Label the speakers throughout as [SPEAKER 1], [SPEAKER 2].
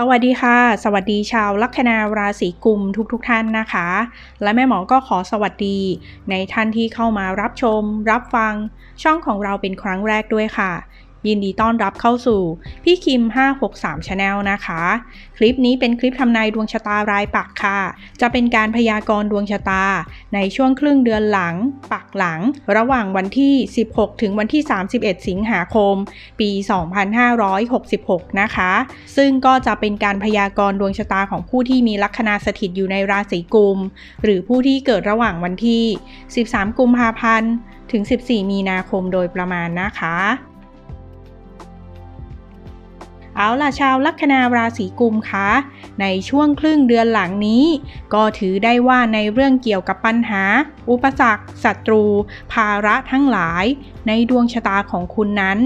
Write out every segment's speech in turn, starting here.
[SPEAKER 1] สวัสดีค่ะ สวัสดีชาวลัคนาราศีกุมทุกๆทท่านนะคะ และแม่หมอก็ขอสวัสดี ในท่านที่เข้ามารับชม รับฟัง ช่องของเราเป็นครั้งแรกด้วยค่ะ ยินดีต้อนรับเข้าสู่พี่คิม 563 Channel นะคะ คลิปนี้เป็นคลิปทำนายดวงชะตารายปักค่ะ จะเป็นการพยากรณ์ดวงชะตา ในช่วงครึ่งเดือนหลัง ปักหลัง ระหว่างวันที่ 16 ถึงวันที่ 31 สิงหาคม ปี 2566 นะคะ ซึ่งก็จะเป็นการพยากรณ์ดวงชะตาของผู้ที่มีลัคนาสถิตอยู่ในราศีกุม หรือผู้ที่เกิดระหว่างวันที่ 13 กุมภาพันธ์ ถึง 14 มีนาคมโดยประมาณนะคะ เอาล่ะชาวลัคนาราศีกุมคะในช่วงครึ่งเดือนหลังนี้ ก็ถือได้ว่าในเรื่องเกี่ยวกับปัญหา อุปสรรคศัตรู ภาระทั้งหลาย ในดวงชะตาของคุณนั้น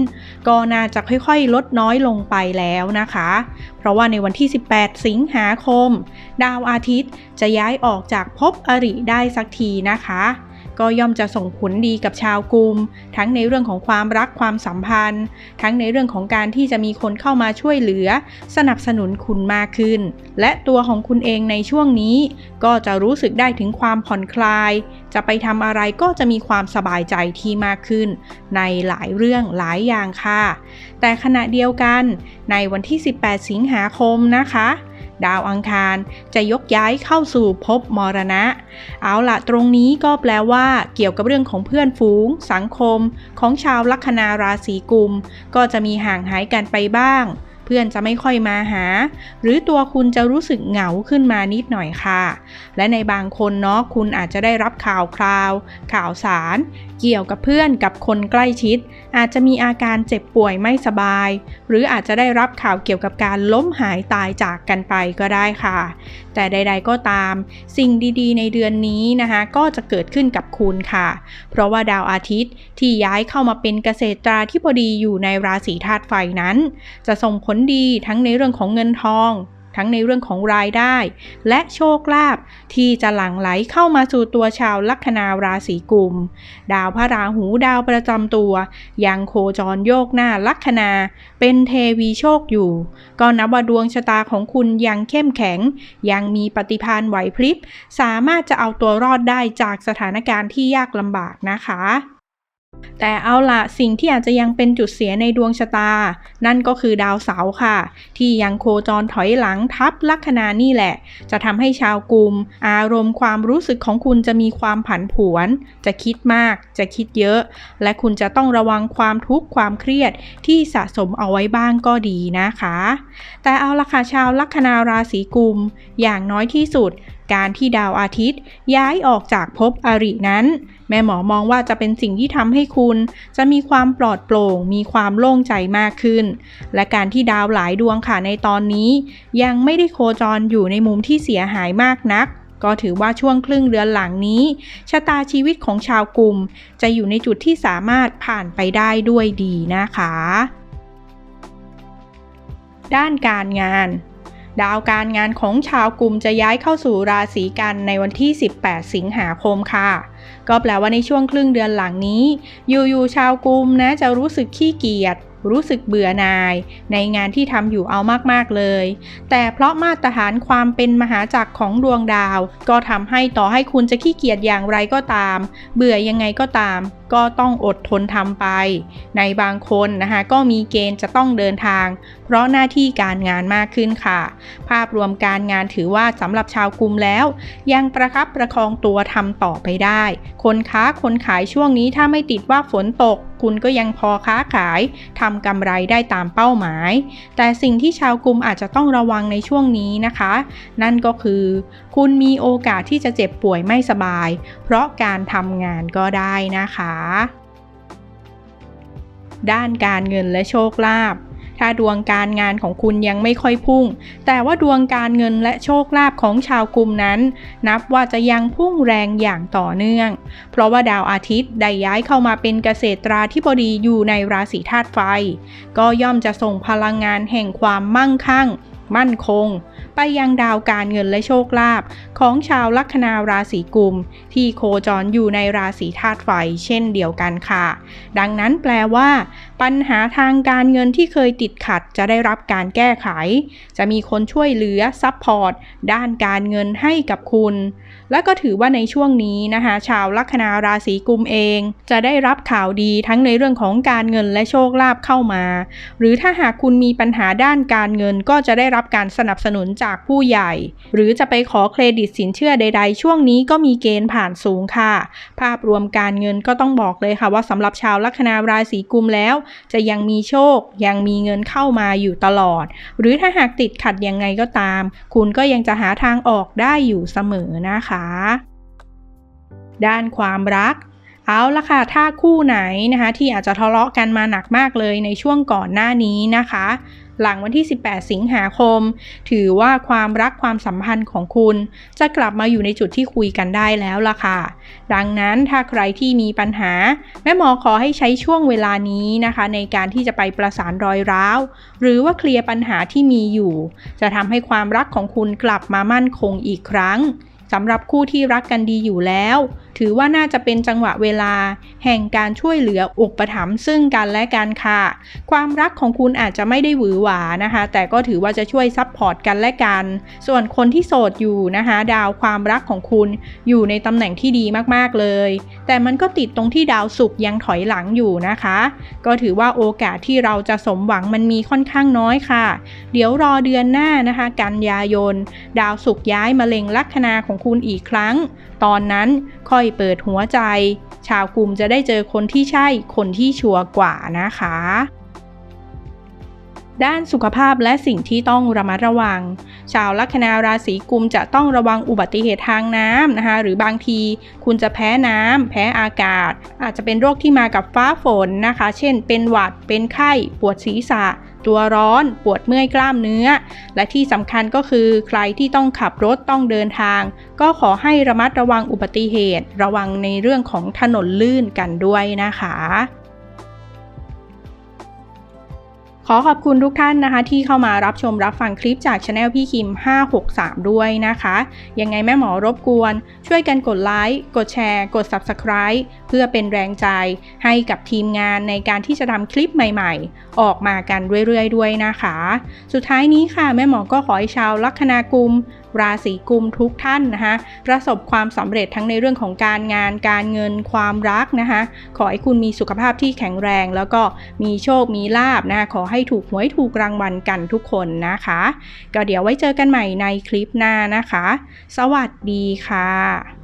[SPEAKER 1] ก็น่าจะค่อยๆ ลดน้อยลงไปแล้วนะคะ เพราะว่าในวันที่ 18 สิงหาคม ดาวอาทิตย์จะย้ายออกจากภพอริได้สักทีนะคะ ก็ย่อมจะส่งผลดีกับชาวกลุ่มทั้งในเรื่องของความรักความสัมพันธ์ ทั้งในเรื่องของการที่จะมีคนเข้ามาช่วยเหลือ สนับสนุนคุณมากขึ้น และตัวของคุณเองในช่วงนี้ ก็จะรู้สึกได้ถึงความผ่อนคลาย จะไปทำอะไรก็จะมีความสบายใจที่มากขึ้น ในหลายเรื่องหลายอย่างค่ะ แต่ขณะเดียวกัน ในวันที่ 18 สิงหาคมนะคะ ดาวอังคาร จะยกย้ายเข้าสู่ภพมรณะ เอาละตรงนี้ก็แปลว่าเกี่ยวกับเรื่องของเพื่อนฝูง สังคม ของชาวลัคนาราศีกุม ก็จะมีห่างหายกันไปบ้าง เพื่อนจะไม่ค่อยมาหา หรือตัวคุณจะรู้สึกเหงาขึ้นมานิดหน่อยค่ะ และในบางคนเนาะคุณอาจจะได้รับข่าวคราว ข่าวสาร เกี่ยวกับเพื่อนกับคนใกล้ชิด อาจจะมีอาการเจ็บป่วยไม่สบาย หรืออาจจะได้รับข่าวเกี่ยวกับการล้มหายตายจากกันไปก็ได้ค่ะ แต่ใด ๆ ก็ตามสิ่งดีๆ ในเดือนนี้นะคะ ก็จะเกิดขึ้นกับคุณค่ะ เพราะว่าดาวอาทิตย์ที่ย้ายเข้ามาเป็นเกษตราธิบดีอยู่ในราศีธาตุไฟนั้น จะส่งผลดีทั้งในเรื่องของเงินทอง ทั้งในเรื่องของรายได้ และโชคลาภที่จะหลั่งไหลเข้ามาสู่ตัวชาวลัคนาราศีกุม ดาวพระราหูดาวประจำตัว ยังโคจรโยกหน้าลัคนา เป็นเทวีโชคอยู่ ก็นับว่าดวงชะตาของคุณยังเข้มแข็ง ยังมีปฏิภาณไหวพริบ สามารถจะเอาตัวรอดได้จากสถานการณ์ที่ยากลำบากนะคะ แต่เอาละสิ่งที่อาจจะยังเป็นจุดเสียในดวงชะตา นั่นก็คือดาวเสาร์ค่ะ ที่ยังโคจรถอยหลังทับลัคนานี่แหละ จะทำให้ชาวกลุ่ม อารมณ์ความรู้สึกของคุณจะมีความผันผวน จะคิดมาก จะคิดเยอะ และคุณจะต้องระวังความทุกข์ความเครียดที่สะสมเอาไว้บ้างก็ดีนะคะ แต่เอาละค่ะชาวลัคนาราศีกุม อย่างน้อยที่สุดการที่ดาวอาทิตย์ ย้ายออกจากภพอรินั้น แม่หมอมองว่าจะเป็นสิ่งที่ทำให้คุณ จะมีความปลอดโปร่ง มีความโล่งใจมากขึ้น และการที่ดาวหลายดวงค่ะในตอนนี้ ยังไม่ได้โคจรอยู่ในมุมที่เสียหายมากนักก็ถือว่าช่วงครึ่งเดือนหลังนี้ ชะตาชีวิตของชาวกลุ่ม จะอยู่ในจุดที่สามารถผ่านไปได้ด้วยดีนะคะ ด้านการงาน ดาวการงานของชาวกลุ่มจะย้ายเข้าสู่ราศีกันในวันที่ 18 สิงหาคมค่ะ ก็แปลว่าในช่วงครึ่งเดือนหลังนี้ อยู่ๆชาวกลุ่มนะจะรู้สึกขี้เกียจรู้สึกเบื่อหน่าย ในงานที่ทำอยู่เอามากๆเลย แต่เพราะมาตรฐานความเป็นมหาจักรของดวงดาว ก็ทำให้ต่อให้คุณจะขี้เกียจอย่างไรก็ตาม เบื่อยังไงก็ตาม ก็ต้องอดทนทำไป ในบางคนนะคะก็มีเกณฑ์จะต้องเดินทาง เพราะหน้าที่การงานมากขึ้นค่ะ ภาพรวมการงานถือว่าสำหรับชาวกลุ่มแล้ว ยังประคับประคองตัวทำต่อไปได้ คนค้าคนขายช่วงนี้ถ้าไม่ติดว่าฝนตกคุณก็ยังพอค้าขายทำำกำไรได้ตามเป้าหมาย แต่สิ่งที่ชาวกลุ่มอาจจะต้องระวังในช่วงนี้นะคะ นั่นก็คือ คุณมีโอกาสที่จะเจ็บป่วยไม่สบาย เพราะการทำงานก็ได้นะคะด้านการเงินและโชคลาภถ้าดวงการงานของคุณยังไม่ค่อยพุ่ง แต่ว่าดวงการเงินและโชคลาภของชาวกลุ่มนั้น นับว่าจะยังพุ่งแรงอย่างต่อเนื่อง เพราะว่าดาวอาทิตย์ได้ย้ายเข้ามาเป็นเกษตราธิบดีอยู่ในราศีธาตุไฟ ก็ย่อมจะส่งพลังงานแห่งความมั่งคั่ง มั่นคง ไปยังดาวการเงินและโชคลาภของชาวลัคนาราศีกุม ที่โคจรอยู่ในราศีธาตุไฟเช่นเดียวกันค่ะ ดังนั้นแปลว่า ปัญหาทางการเงินที่เคยติดขัดจะได้รับการแก้ไข จะมีคนช่วยเหลือซัพพอร์ตด้านการเงินให้กับคุณ และก็ถือว่าในช่วงนี้นะคะชาวลัคนาราศีกุมเอง จะได้รับข่าวดีทั้งในเรื่องของการเงินและโชคลาภเข้ามา หรือถ้าหากคุณมีปัญหาด้านการเงินก็จะได้รับการสนับสนุนจากผู้ใหญ่ หรือจะไปขอเครดิตสินเชื่อใด ๆ ช่วงนี้ก็มีเกณฑ์ผ่านสูงค่ะ ภาพรวมการเงินก็ต้องบอกเลยค่ะ ว่าสำหรับชาวลัคนาราศีกุมแล้ว จะยังมีโชค ยังมีเงินเข้ามาอยู่ตลอด หรือถ้าหากติดขัดยังไงก็ตาม คุณก็ยังจะหาทางออกได้อยู่เสมอนะคะ ด้านความรักเอาละค่ะ ถ้าคู่ไหนนะคะที่อาจจะทะเลาะกันมาหนักมากเลยในช่วงก่อนหน้านี้นะคะ หลังวันที่ 18 สิงหาคม ถือว่าความรักความสัมพันธ์ของคุณ จะกลับมาอยู่ในจุดที่คุยกันได้แล้วล่ะค่ะ ดังนั้นถ้าใครที่มีปัญหา แม่หมอขอให้ใช้ช่วงเวลานี้นะคะ ในการที่จะไปประสานรอยร้าว หรือว่าเคลียร์ปัญหาที่มีอยู่ จะทำให้ความรักของคุณกลับมามั่นคงอีกครั้งสำหรับคู่ที่รักกันดีอยู่แล้วถือว่าน่าจะเป็นจังหวะเวลา แห่งการช่วยเหลืออุปถัมภ์ซึ่งกันและกันค่ะ ความรักของคุณอาจจะไม่ได้หวือหวานะคะ แต่ก็ถือว่าจะช่วยซับพอร์ตกันและกัน ส่วนคนที่โสดอยู่นะคะ ดาวความรักของคุณอยู่ในตำแหน่งที่ดีมากๆเลย แต่มันก็ติดตรงที่ดาวศุกร์ยังถอยหลังอยู่นะคะ ก็ถือว่าโอกาสที่เราจะสมหวังมันมีค่อนข้างน้อยค่ะ เดี๋ยวรอเดือนหน้านะคะ กันยายน ดาวศุกร์ย้ายมาเล็งลัคนาของคุณอีกครั้ง ตอนนั้นคอยเปิดหัวใจ ชาวกลุ่มจะได้เจอคนที่ใช่คนที่ชัวร์กว่านะคะ ด้านสุขภาพและสิ่งที่ต้องระมัดระวัง ชาวลัคนาราศีกุมจะต้องระวังอุบัติเหตุทางน้ำนะคะ หรือบางทีคุณจะแพ้น้ำแพ้อากาศ อาจจะเป็นโรคที่มากับฟ้าฝนนะคะ เช่น เป็นหวัด เป็นไข้ ปวดศีรษะ ตัวร้อน ปวดเมื่อยกล้ามเนื้อ และที่สำคัญก็คือใครที่ต้องขับรถต้องเดินทาง ก็ขอให้ระมัดระวังอุบัติเหตุ ระวังในเรื่องของถนนลื่นกันด้วยนะคะ ขอขอบคุณทุกท่านนะคะ ที่เข้ามารับชมรับฟังคลิปจากช anel พี่คิม 563 ด้วยนะคะ ยังไงแม่หมอรบกวน ช่วยกันกดไลค์ กดแชร์ กด Subscribe เพื่อเป็นแรงใจให้กับทีมงานในการที่จะทำคลิปใหม่ๆ ออกมากันเรื่อยๆ ด้วยนะคะ สุดท้ายนี้ค่ะ แม่หมอก็ขอให้ชาวลัคนากุม ราศีกุมทุกท่านนะคะประสบความสำเร็จทั้งในเรื่องของการงานการเงินความรักนะคะขอให้คุณมีสุขภาพที่แข็งแรง แล้วก็มีโชคมีลาบนะคะขอให้ถูกหวยถูกรางวัลกันทุกคนนะคะ ก็เดี๋ยวไว้เจอกันใหม่ในคลิปหน้านะคะ สวัสดีค่ะ